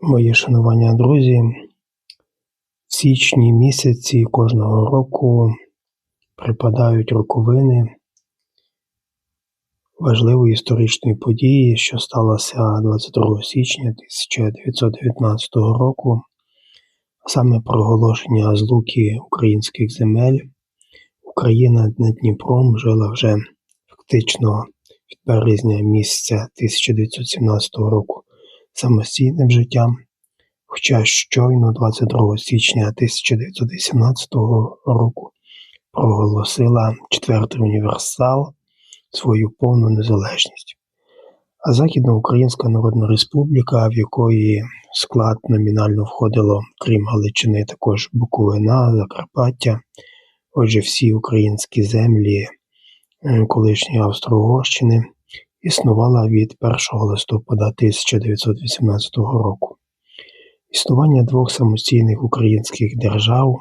Мої шанування, друзі. В січні місяці кожного року припадають роковини важливої історичної події, що сталося 22 січня 1919 року, саме проголошення злуки українських земель. Україна над Дніпром жила вже фактично від березня місяця 1917 року самостійним життям, хоча щойно 22 січня 1918 року проголосила Четвертий універсал свою повну незалежність. А Західноукраїнська Народна Республіка, в якої склад номінально входило, крім Галичини, також Буковина, Закарпаття, отже, всі українські землі е, колишньої Австро-Угорщини, існувала від 1 листопада 1918 року. Існування двох самостійних українських держав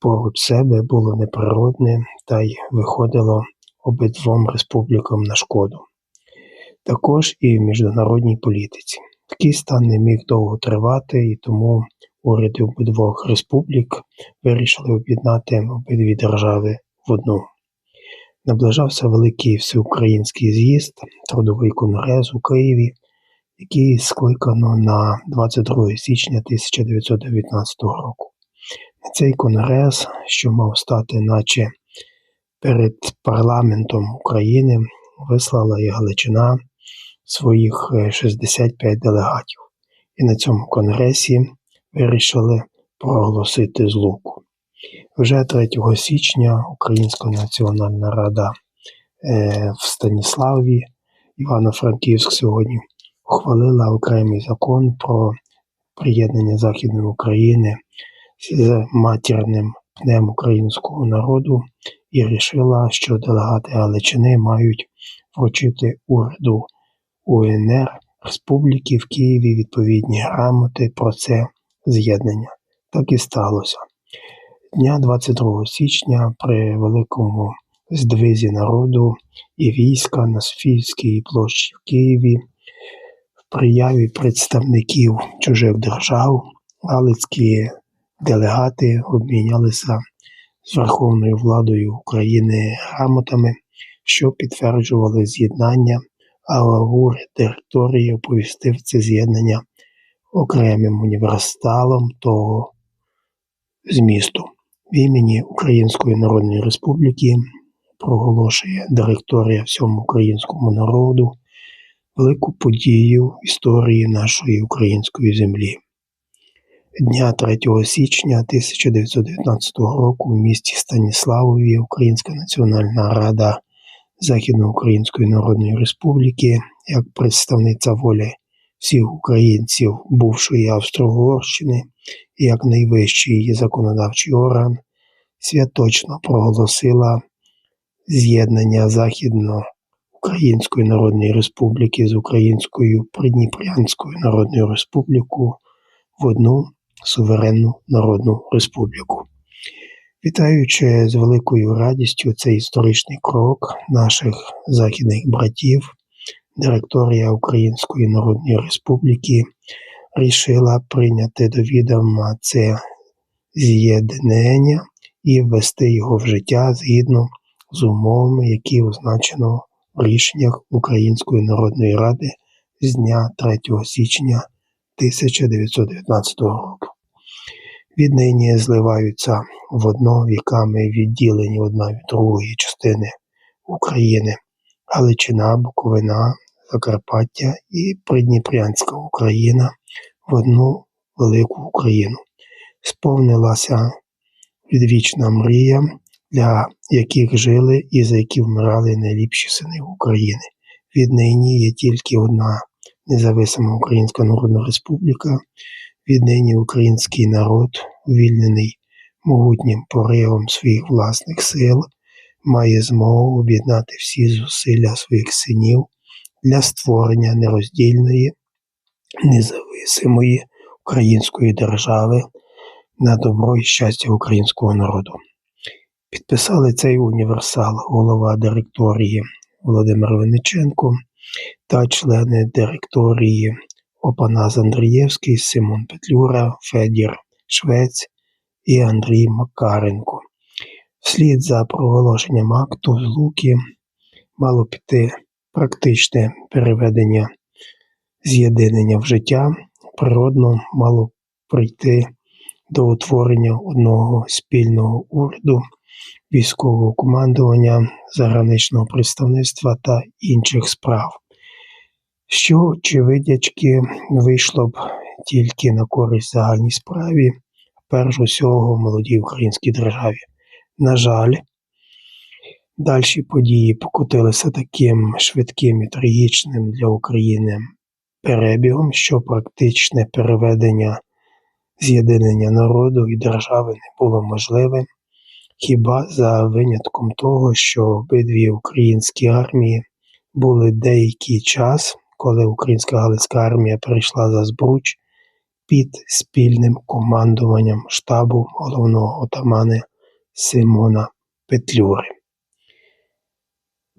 поруч себе було неприродне та й виходило обидвом республікам на шкоду. Також і в міжнародній політиці. Такий стан не міг довго тривати, і тому уряди обидвох республік вирішили об'єднати обидві держави в одну. Наближався великий всеукраїнський з'їзд, трудовий конгрес у Києві, який скликано на 22 січня 1919 року. Цей конгрес, що мав стати, наче перед парламентом України, вислала і Галичина своїх 65 делегатів, і на цьому конгресі вирішили проголосити злуку. Вже 3 січня Українська національна рада е, в Станіславі, Івано-Франківськ сьогодні ухвалила окремий закон про приєднання Західної України з матірним пнем українського народу і рішила, що делегати Галичини мають вручити уряду УНР Республіки в Києві відповідні грамоти про це з'єднання. Так і сталося. Дня 22 січня при великому здвизі народу і війська на Софійській площі в Києві в прияві представників чужих держав галицькі делегати обмінялися з Верховною владою України грамотами, що підтверджували з'єднання, а уряд директорії оповістив це з'єднання окремим університалом того змісту. В імені Української Народної Республіки проголошує директорія всьому українському народу велику подію в історії нашої української землі. Дня 3 січня 1919 року в місті Станіславові Українська Національна Рада Західноукраїнської Народної Республіки як представниця волі всіх українців бувшої Австро-Угорщини як найвищий її законодавчий орган святочно проголосила з'єднання Західноукраїнської Народної Республіки з Українською Придніпрянською Народною Республікою в одну суверенну народну республіку. Вітаючи з великою радістю цей історичний крок наших західних братів, директорія Української Народної Республіки рішила прийняти до відома це з'єднання і ввести його в життя згідно з умовами, які означено в рішеннях Української Народної Ради з дня 3 січня 1919 року. Віднині зливаються в одно віками відділені одна від другої частини України Галичина, Буковина, Закарпаття і Придніпрянська Україна в одну велику Україну. Сповнилася відвічна мрія, для яких жили і за які вмирали найліпші сини України. Віднині є тільки одна независима Українська Народна Республіка, віднині український народ, увільнений могутнім поривом своїх власних сил, має змогу об'єднати всі зусилля своїх синів для створення нероздільної независимої української держави на добро і щастя українського народу. Підписали цей універсал голова директорії Володимир Винниченко та члени директорії Опанас Андрієвський, Симон Петлюра, Федір Швець і Андрій Макаренко. Вслід за проголошенням акту злуки мало піти практичне переведення з'єднання в життя, природно мало прийти до утворення одного спільного уряду, військового командування, заграничного представництва та інших справ. Що, очевидячки, вийшло б тільки на користь загальній справі, перш усього молодій українській державі. На жаль, дальші події покотилися таким швидким і трагічним для України перебігом, що практичне переведення з'єднання народу і держави не було можливим, хіба за винятком того, що обидві українські армії були деякий час, коли Українська Галицька армія перейшла за Збруч під спільним командуванням штабу головного отамана Симона Петлюри.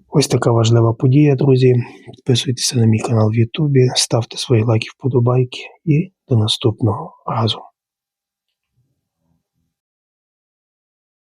Ось така важлива подія, друзі. Підписуйтеся на мій канал в Ютубі, ставте свої лайки, вподобайки і до наступного разу.